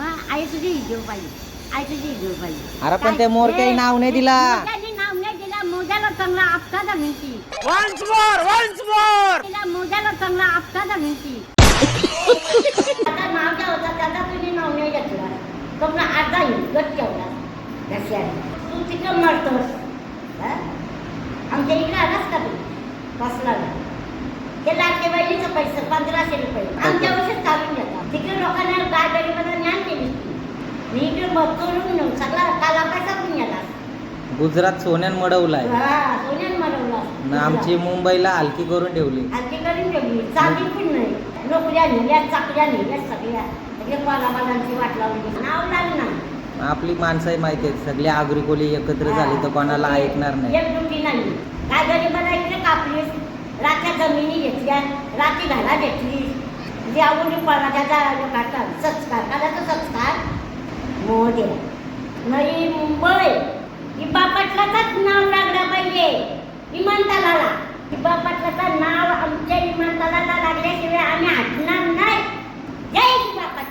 मग आई तुझी घेऊ पाहिजे आई तुझी घेऊ पाहिजे अरे पण ते मोरक्याही नाव नाही दिला. मोद्याने नाव नाही दिला मोद्याला चांगला. तिला मोद्याला चांगला आता नाव काय होता? त्याचा तुम्ही नाव नाही घेतला. तो आपला अर्धा गट ठेवला घशाने तू तिकडं मरतोस. हा? आमच्या इकडे आलास का तू? बसला ना ते बहिणीचं पैसे पंधराशे रुपये. मी इकडे बघतो सगळा काला पैसा पण गेला गुजरात सोन्यान मडवलाय. हा सोन्यान मरवला न आमची मुंबईला हलकी करून ठेवली. हलकी करून ठेवली. चांदी पण नाही. नोकऱ्या नेल्या चाकऱ्या नेल्या सगळ्या. सगळे पालापालांची वाट लावली. नाव लागणार आपली माणसं माहिती आहेत. सगळी आगरी कोली एकत्र झाली तर कोणाला ऐकणार नाही. एक दुटी नाही. काय गरीबाला इकडे कापलीस? रात्या जमिनी घेतल्या. रात्री घाला घेतली जे आवडी पणाच्या काढतात संस्कार काढायचा संस्कार मोदे नाही मुंबई. की बापटलाचाच नाव लागलं पाहिजे. विमानतळाला. की बापटलाचं नाव आमच्या विमानतळाला लागल्याशिवाय आम्ही हटणार नाही. जय बापट.